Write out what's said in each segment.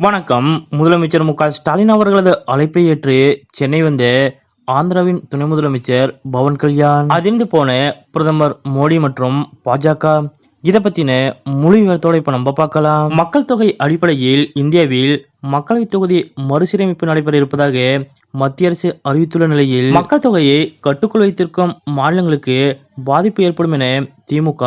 வணக்கம். முதலமைச்சர் மு க ஸ்டாலின் அவர்களது அழைப்பை ஏற்று சென்னை வந்த ஆந்திராவின் துணை முதலமைச்சர் பவன் கல்யாண். அதிர்ந்து போன பிரதமர் மோடி மற்றும் பாஜக. இதை பத்தின முழு விவரத்தோட இப்ப நம்ம பார்க்கலாம். மக்கள் தொகை அடிப்படையில் இந்தியாவில் மக்களவை தொகுதி மறுசீரமைப்பு நடைபெற இருப்பதாக மத்திய அரசு அறிவித்துள்ள நிலையில் மக்கள் தொகையை கட்டுக்குள் வைத்திருக்கும் மாநிலங்களுக்கு பாதிப்பு ஏற்படும் என திமுக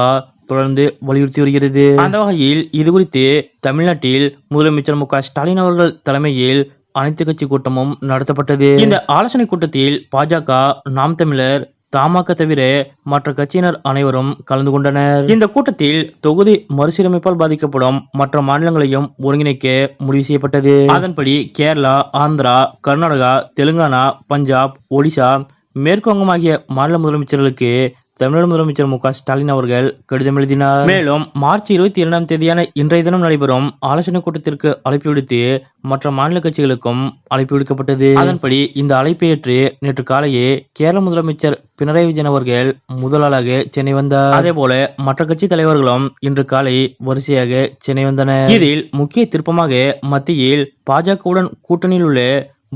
தொடர்ந்து வலியுறுத்தி வருகிறது. அந்த வகையில் இது குறித்து தமிழ்நாட்டில் முதலமைச்சர் மு ஸ்டாலின் அவர்கள் தலைமையில் அனைத்து கட்சி கூட்டமும் நடத்தப்பட்டது. இந்த ஆலோசனை கூட்டத்தில் பாஜக நாம் தமிழர் தமாக தவிர மற்ற கட்சியினர் அனைவரும் கலந்து கொண்டனர். இந்த கூட்டத்தில் தொகுதி மறுசீரமைப்பால் பாதிக்கப்படும் மற்ற மாநிலங்களையும் ஒருங்கிணைக்க முடிவு செய்யப்பட்டது. அதன்படி கேரளா ஆந்திரா கர்நாடகா தெலுங்கானா பஞ்சாப் ஒடிசா மேற்கு வங்கம் ஆகிய மாநில முதலமைச்சர்களுக்கு தமிழக முதலமைச்சர் மு க ஸ்டாலின் அவர்கள் கடிதம் எழுதினார். மேலும் மார்ச் இருபத்தி இரண்டாம் தேதியான இன்றைய தினம் நடைபெறும் ஆலோசனை கூட்டத்திற்கு அழைப்பு விடுத்து மற்ற மாநில கட்சிகளுக்கும் அழைப்பு விடுக்கப்பட்டது. அதன்படி இந்த அழைப்பை ஏற்று நேற்று காலையே கேரள முதலமைச்சர் பினராயி விஜயன் அவர்கள் முதலாளாக சென்னை வந்தார். அதே போல மற்ற கட்சி தலைவர்களும் இன்று காலை வரிசையாக சென்னை வந்தனர். இதில் முக்கிய திருப்பமாக மத்தியில் பாஜகவுடன் கூட்டணியில் உள்ள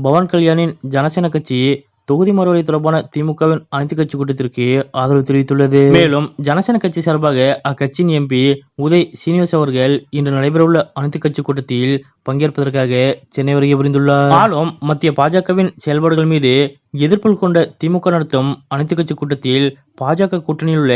பவன் கல்யாணின் ஜனசேன கட்சி தொகுதி மறுவரை தொடர்பான திமுகவின் அனைத்து கட்சி கூட்டத்திற்கு ஆதரவு தெரிவித்துள்ளது. மேலும் ஜனசேன கட்சி சார்பாக அக்கட்சியின் எம்பி உதய் சீனிவாஸ் அவர்கள் இன்று நடைபெறவுள்ள அனைத்து கட்சி கூட்டத்தில் பங்கேற்பதற்காக சென்னை வருகை புரிந்துள்ளார். ஆளும் மத்திய பாஜகவின் செயல்பாடுகள் மீது எதிர்ப்பு கொண்ட திமுக நடத்தும் அனைத்து கட்சி கூட்டத்தில் பாஜக கூட்டணியில் உள்ள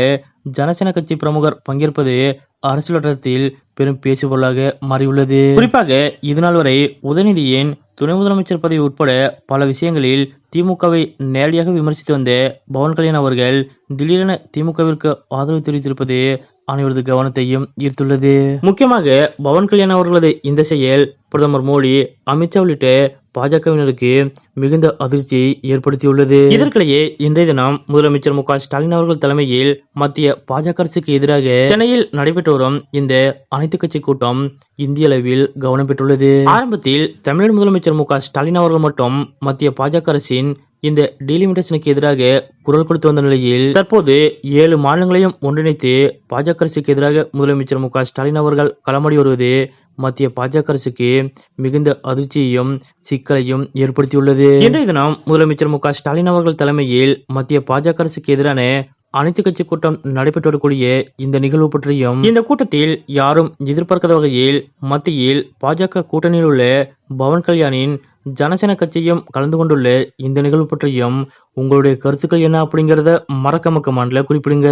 ஜனசேன கட்சி பிரமுகர் பங்கேற்பது அரசியல் வட்டாரத்தில் பெரும் பேசுபொருளாக மாறியுள்ளது. குறிப்பாக இதுநாள் வரை உதயநிதியின் துணை முதலமைச்சர் பதவி உட்பட பல விஷயங்களில் திமுகவை நேரடியாக விமர்சித்து வந்த பவன் கல்யாண் அவர்கள் திடீரென திமுகவிற்கு ஆதரவு தெரிவித்திருப்பது அனைவரது கவனத்தையும் ஈர்த்துள்ளது. முக்கியமாக பவன் கல்யாண் அவர்களது இந்த செயல் பிரதமர் மோடி அமித்ஷா உள்ளிட்ட பாஜகவினருக்கு மிகுந்த அதிர்ச்சியை ஏற்படுத்தியுள்ளது. இதற்கிடையே இன்றைய தினம் முதலமைச்சர் மு ஸ்டாலின் அவர்கள் தலைமையில் மத்திய பாஜக அரசுக்கு எதிராக சென்னையில் நடைபெற்று வரும் இந்த அனைத்து கட்சி கூட்டம் இந்திய அளவில் கவனம் பெற்றுள்ளது. ஆரம்பத்தில் தமிழக முதலமைச்சர் மு ஸ்டாலின் அவர்கள் மட்டும் மத்திய பாஜக அரசின் இந்த டீலிமிட்டேஷனுக்கு எதிராக குரல் கொடுத்து வந்த நிலையில் தற்போது ஏழு மாநிலங்களையும் ஒன்றிணைத்து பாஜக அரசுக்கு எதிராக முதலமைச்சர் மு ஸ்டாலின் அவர்கள் களமாடி வருவது மத்திய பாஜக அரசுக்கு மிகுந்த அதிர்ச்சியையும் சிக்கலையும் ஏற்படுத்தியுள்ளது. இன்றைய தினம் முதலமைச்சர் மு ஸ்டாலின் அவர்கள் தலைமையில் மத்திய பாஜக அரசுக்கு எதிரான அனைத்து கட்சி கூட்டம் நடைபெற்று வரக்கூடிய இந்த நிகழ்வு பற்றியும் இந்த கூட்டத்தில் யாரும் எதிர்பார்க்காத வகையில் மத்தியில் பாஜக கூட்டணியில் உள்ள பவன் கல்யாணின் ஜனசேன கட்சியும் கலந்து கொண்டுள்ள இந்த நிகழ்வு பற்றியும் உங்களுடைய கருத்துக்கள் என்ன அப்படிங்கிறத மறக்காம கமெண்ட்ல குறிப்பிடுங்க.